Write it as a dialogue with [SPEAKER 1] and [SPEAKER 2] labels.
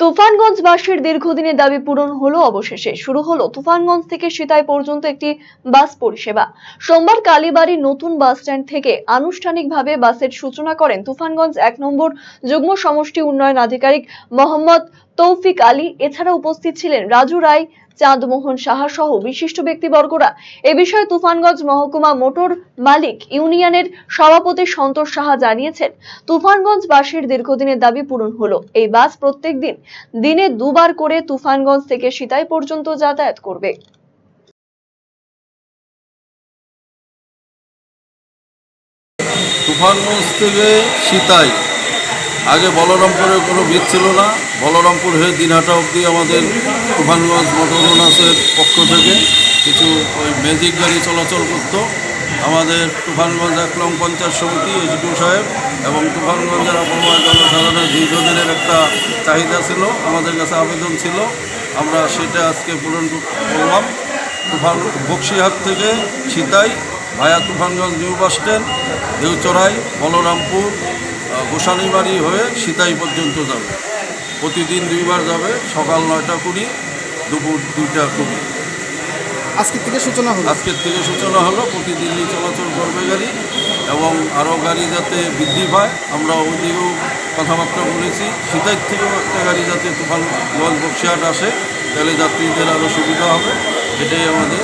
[SPEAKER 1] তুফানগঞ্জবাসীর দীর্ঘদিনের দাবি পূরণ হলো অবশেষে। শুরু হলো তুফানগঞ্জ থেকে সিতাই পর্যন্ত একটি বাস পরিষেবা। সোমবার কালীবাড়ি নতুন বাস স্ট্যান্ড থেকে আনুষ্ঠানিকভাবে বাসের সূচনা করেন তুফানগঞ্জ এক নম্বর যুগ্ম সমষ্টি উন্নয়ন আধিকারিক মোহাম্মদ তৌফিক আলী এছাড়া উপস্থিত ছিলেন রাজু রায়, চাঁদমোহন সাহা সহ বিশিষ্ট ব্যক্তিবর্গরা। এ বিষয়ে তুফানগঞ্জ মহকুমা মোটর মালিক ইউনিয়নের সভাপতি সন্তোষ সাহা জানিয়েছেন তুফানগঞ্জ বাসীর দীর্ঘদিনের দাবি পূরণ হলো। এই বাস প্রত্যেক দিন, দিনে দুবার করে তুফানগঞ্জ থেকে সিতাই পর্যন্ত যাতায়াত করবে।
[SPEAKER 2] তুফানগঞ্জ থেকে সীতাই। আগে বলরামপুরের কোনো ভিত ছিল না। বলরামপুর হয়ে দিনহাটা অবধি আমাদের তুফানগঞ্জ মোটরোনাসের পক্ষ থেকে কিছু ওই ম্যাজিক গাড়ি চলাচল করত। আমাদের তুফানগঞ্জ এক নং পঞ্চায়েত সমিতি এসডিও সাহেব এবং তুফানগঞ্জের আবহাওয়া জনসাধারণের দীর্ঘদিনের একটা চাহিদা ছিল, আমাদের কাছে আবেদন ছিল। আমরা সেটা আজকে পূরণ করলাম। তুফান বক্সিহাট থেকে Sitai via Tufanganj new bus stand Deuchorai Balarampur Gosanibari হয়ে সিতাই পর্যন্ত যাবে। প্রতিদিন দুইবার যাবে সকাল নয়টা কুড়ি দুপুর দুইটা কুড়ি।
[SPEAKER 3] আজকের থেকে সূচনা হলো?
[SPEAKER 2] আজকের থেকে সূচনা হলো প্রতিদিনই চলাচল করবে গাড়ি এবং আরও গাড়ি যাতে বৃদ্ধি পায় আমরা ওইদিকেও কথাবার্তা বলেছি। সিতাইর থেকেও একটা গাড়ি যাতে তুফান তুফানগঞ্জ বক্সিহাট আসে তাহলে যাত্রীদের আরও সুবিধা হবে এটাই আমাদের